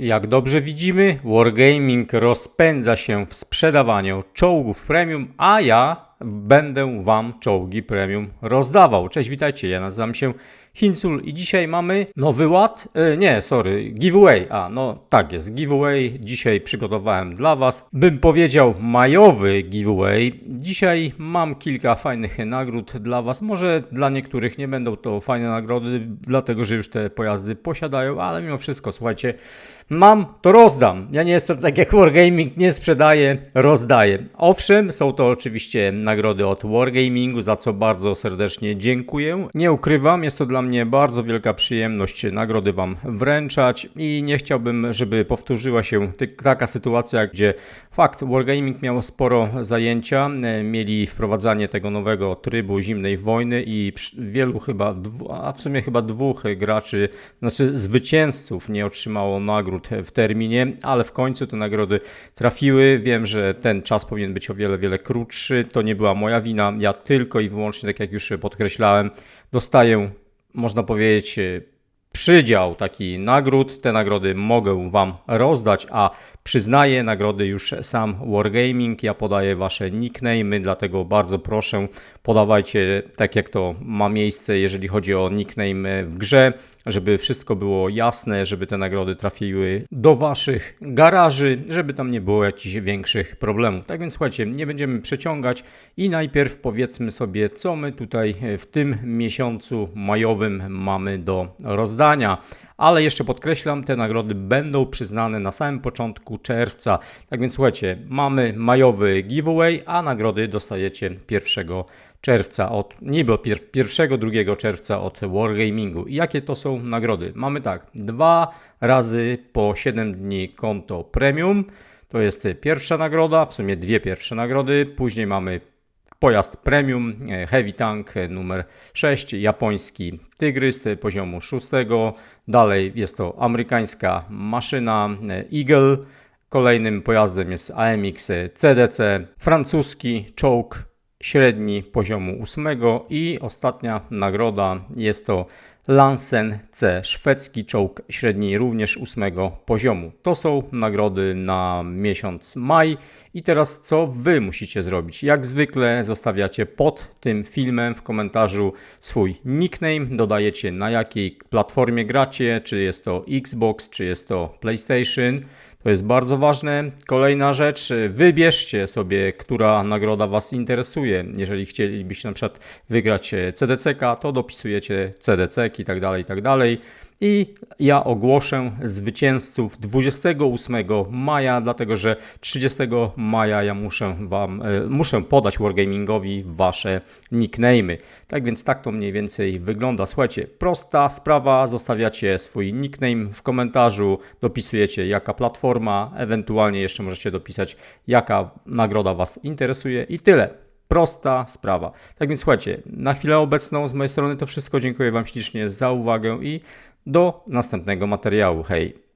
Jak dobrze widzimy, Wargaming rozpędza się w sprzedawaniu czołgów premium, a ja będę Wam czołgi premium rozdawał. Cześć, witajcie, ja nazywam się Hinsul i dzisiaj mamy nowy ład, e, nie, sorry, giveaway, a no tak jest, giveaway, dzisiaj przygotowałem dla Was, bym powiedział majowy giveaway. Dzisiaj mam kilka fajnych nagród dla Was, może dla niektórych nie będą to fajne nagrody, dlatego że już te pojazdy posiadają, ale mimo wszystko, słuchajcie, Mam, to rozdam. Ja nie jestem tak jak Wargaming, nie sprzedaję, rozdaję. Owszem, są to oczywiście nagrody od Wargamingu, za co bardzo serdecznie dziękuję. Nie ukrywam, jest to dla mnie bardzo wielka przyjemność nagrody Wam wręczać i nie chciałbym, żeby powtórzyła się taka sytuacja, gdzie fakt, Wargaming miał sporo zajęcia, e, mieli wprowadzanie tego nowego trybu zimnej wojny i wielu chyba, a w sumie chyba dwóch graczy, znaczy zwycięzców nie otrzymało nagród w terminie, ale w końcu te nagrody trafiły. Wiem, że ten czas powinien być o wiele, wiele krótszy. To nie była moja wina. Ja tylko i wyłącznie, tak jak już podkreślałem, dostaję, można powiedzieć, przydział taki nagród. Te nagrody mogę Wam rozdać, a przyznaję nagrody już sam Wargaming. Ja podaję Wasze nickname'y, dlatego bardzo proszę, podawajcie tak jak to ma miejsce, jeżeli chodzi o nickname w grze, żeby wszystko było jasne, żeby te nagrody trafiły do Waszych garaży, żeby tam nie było jakichś większych problemów. Tak więc słuchajcie, nie będziemy przeciągać i najpierw powiedzmy sobie, co my tutaj w tym miesiącu majowym mamy do rozdania. Ale jeszcze podkreślam, te nagrody będą przyznane na samym początku czerwca. Tak więc słuchajcie, mamy majowy giveaway, a nagrody dostajecie 1 czerwca od niby od pier- 1-2 czerwca od Wargamingu. I jakie to są nagrody? Mamy tak, dwa razy po 7 dni konto premium. To jest pierwsza nagroda, w sumie dwie pierwsze nagrody. Później mamy Pojazd premium, e, heavy tank e, numer 6, japoński Tygrys e, poziomu 6. Dalej jest to amerykańska maszyna Eagle. Kolejnym pojazdem jest AMX CDC, francuski czołg średni poziomu 8 i ostatnia nagroda jest to Lansen C, szwedzki czołg średni również 8 poziomu. To są nagrody na miesiąc maj. I teraz co Wy musicie zrobić? Jak zwykle zostawiacie pod tym filmem w komentarzu swój nickname, dodajecie na jakiej platformie gracie, czy jest to Xbox, czy jest to PlayStation. To jest bardzo ważne. Kolejna rzecz, wybierzcie sobie, która nagroda Was interesuje. Jeżeli chcielibyście na przykład wygrać CDCK, to dopisujecie CDC i tak dalej, i tak dalej. I ja ogłoszę zwycięzców 28 maja, dlatego że 30 maja ja muszę Wam, e, muszę podać Wargamingowi Wasze nickname'y. Tak więc tak to mniej więcej wygląda. Słuchajcie, prosta sprawa, zostawiacie swój nickname w komentarzu, dopisujecie jaka platforma, ewentualnie jeszcze możecie dopisać jaka nagroda Was interesuje i tyle. Prosta sprawa. Tak więc słuchajcie, na chwilę obecną z mojej strony to wszystko. Dziękuję Wam ślicznie za uwagę i do następnego materiału. Hej!